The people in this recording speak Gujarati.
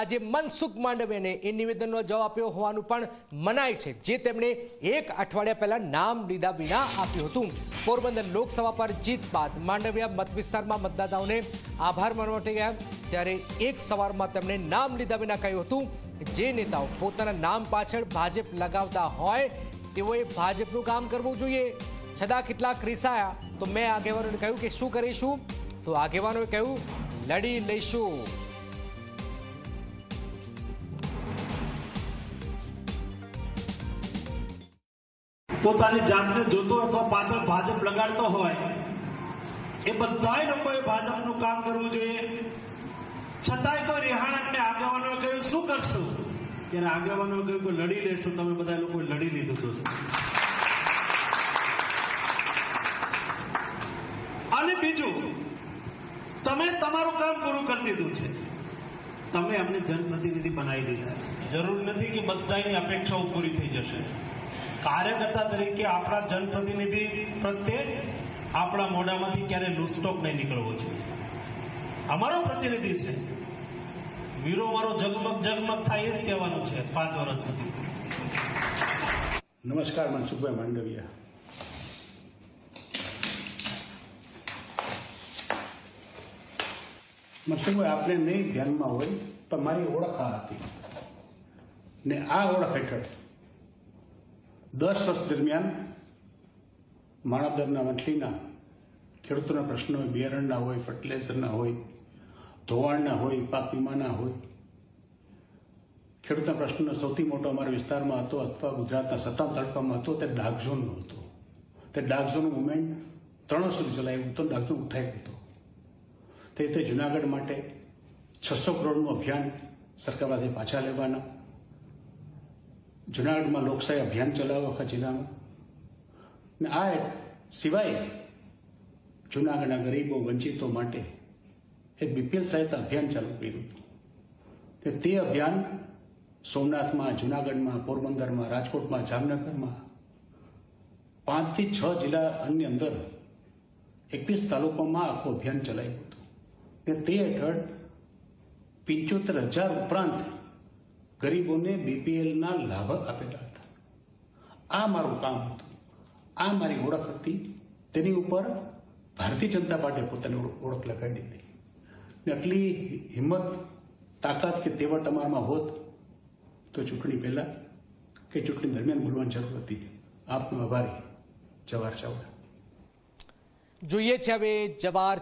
આજે મનસુખ માંડવેને એ નિવેદનનો જવાબ આપ્યો હોવાનું પણ મનાય છે, જે તેમણે એક અઠવાડિયા પહેલા નામ લીધા વિના આપ્યું હતું. પોરબંદર લોકસભા પર જીત બાદ માંડવિયા મત વિસ્તારમાં મતદાતાઓને આભાર માનવા માટે ગયા, ત્યારે એક સવારમાં તેમણે નામ લીધા વિના કહ્યું હતું જે નેતાઓ પોતાના નામ પાછળ ભાજપ લગાવતા હોય, તેઓએ ભાજપનું કામ કરવું જોઈએ. છતાં કેટલાક રીસાયા તો મેં આગેવાનોને કહ્યું કે શું કરીશું? તો આગેવાનોએ કહ્યું, લડી લઈશું. પોતાની જાતને જોતો અથવા પાછળ ભાજપ લગાડતો હોય, એ બધાય લોકોએ ભાજપનું કામ કરવું જોઈએ. છતાંય કોઈ રિહાણકને આગેવાનોએ કહ્યું, શું કરશું? ત્યારે આગેવાનોએ કહ્યું કે, લડી લેશું, તમે બધા લોકોએ લડી લીધું દોસ્ત અને બીજું, તમે તમારું કામ પૂરું કરી દીધું છે. તમે અમને જનપ્રતિનિધિ બનાવી દીધા છે. જરૂર નથી કે બધાની અપેક્ષાઓ પૂરી થઈ જશે. કાર્યકર્તા તરીકે આપણા જનપ્રતિનિધિ પ્રત્યે આપણા મોઢામાંથી ક્યારે લૂસ્ટોક નહીં નીકળવો જોઈએ. અમારો પ્રતિનિધિ છે. વીરો મારો જગમગ જગમગ થાય એ જ કહેવાનું છે પાંચ વર્ષ સુધી. નમસ્કાર, મનસુખભાઈ માંડવિયા. મનસુખભાઈ, આપને નહીં ધ્યાનમાં હોય, પણ મારી ઓળખ આ હતી. ને આ ઓળખ હેઠળ દસ વર્ષ દરમિયાન માણાદરના વંથલીના ખેડૂતોના પ્રશ્નો હોય, બિયારણના હોય ફર્ટિલાઇઝરના હોય, ધોવાણના હોય, પાક વીમાના હોય. ખેડૂતના પ્રશ્નનો સૌથી મોટો અમારા વિસ્તારમાં હતો અથવા ગુજરાતના સત્તા તડકામાં હતો, તે ડાર્ક ઝોનનો હતો. તે ડાર્ક ઝોન મુવમેન્ટ ત્રણ સુધી ચલાવ્યું હતું ડાર્ક ઝોન ઉઠાવ્યો હતો. તે રીતે જુનાગઢ માટે છસો કરોડનું અભિયાન સરકાર પાસે પાછા લેવાના. જુનાગઢમાં લોકશાહી અભિયાન ચલાવ્યું આખા જિલ્લામાં. ને આ સિવાય જુનાગઢના ગરીબો વંચિતો માટે એ બીપીએલ સહાયતા અભિયાન ચાલુ કર્યું હતું. તે અભિયાન સોમનાથમાં, જુનાગઢમાં, પોરબંદરમાં, રાજકોટમાં, જામનગરમાં, પાંચથી છ જિલ્લાની અંદર એકવીસ તાલુકામાં આખું અભિયાન ચલાવ્યું હતું. ને તે હેઠળ પંચોતેર હજાર ઉપરાંત ગરીબોને બીપીએલના લાભ આપેલા હતા. આ મારું કામ હતું. આ મારી ઓળખ હતી. તેની ઉપર ભારતીય જનતા પાર્ટીએ પોતાની ઓળખ લગાડી દીધી. આટલી હિંમત, તાકાત કે તેવા તમારામાં હોત તો ચૂંટણી પહેલા કે ચૂંટણી દરમિયાન બોલવાની જરૂર હતી. આપનો આભારી. જવાહર ચાવડા. જોઈએ છે હવે જવાર